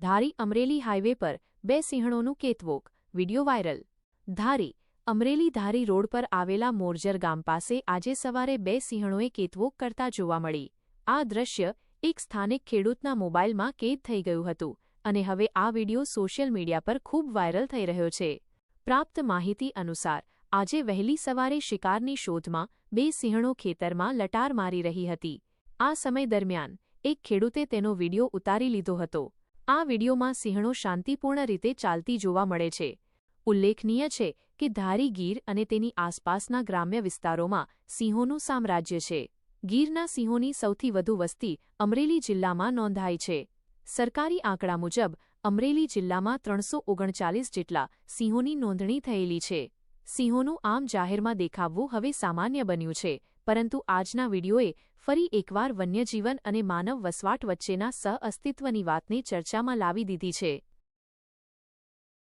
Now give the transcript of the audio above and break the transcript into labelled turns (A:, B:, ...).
A: ધારી Amreli highway પર બે સિંહણોનું catwalk, video viral. Dhari, Amreli Dhari road પર આવેલા મોરજર ગામ પાસે આજે સવારે બે સિંહણોએ કેતવોક કરતા જોવા મળી. આ દ્રશ્ય એક સ્થાનિક ખેડૂતના મોબાઈલમાં કેદ થઈ ગયું હતું અને હવે આ વિડિયો સોશિયલ મીડિયા પર ખૂબ વાયરલ થઈ રહ્યો છે. પ્રાપ્ત માહિતી અનુસાર, આજે વહેલી સવારે શિકારની શોધમાં બે સિંહણો ખેતરમાં લટાર મારી રહી હતી. આ સમય દરમિયાન, એક ખેડૂતે તેનો વિડિયો ઉતારી લીધો હતો. આ વિડીયોમાં સિંહણો શાંતિપૂર્ણ રીતે ચાલતી જોવા મળે છે. ઉલ્લેખનીય છે કે ધારી ગીર અને તેની આસપાસના ગ્રામ્ય વિસ્તારોમાં સિંહોનું સામ્રાજ્ય છે. ગીરના સિંહોની સૌથી વધુ વસ્તી અમરેલી જિલ્લામાં નોંધાઈ છે. સરકારી આંકડા મુજબ, અમરેલી જિલ્લામાં ત્રણસો ઓગણચાલીસ જેટલા સિંહોની નોંધણી થયેલી છે. સિંહોનું આમ જાહેરમાં દેખાવવું હવે સામાન્ય બન્યું છે પરંતુ આજના વિડીયોએ ફરી એકવાર વન્યજીવન અને માનવ વસવાટ વચ્ચેના સહઅસ્તિત્વની વાતને ચર્ચામાં લાવી દીધી છે.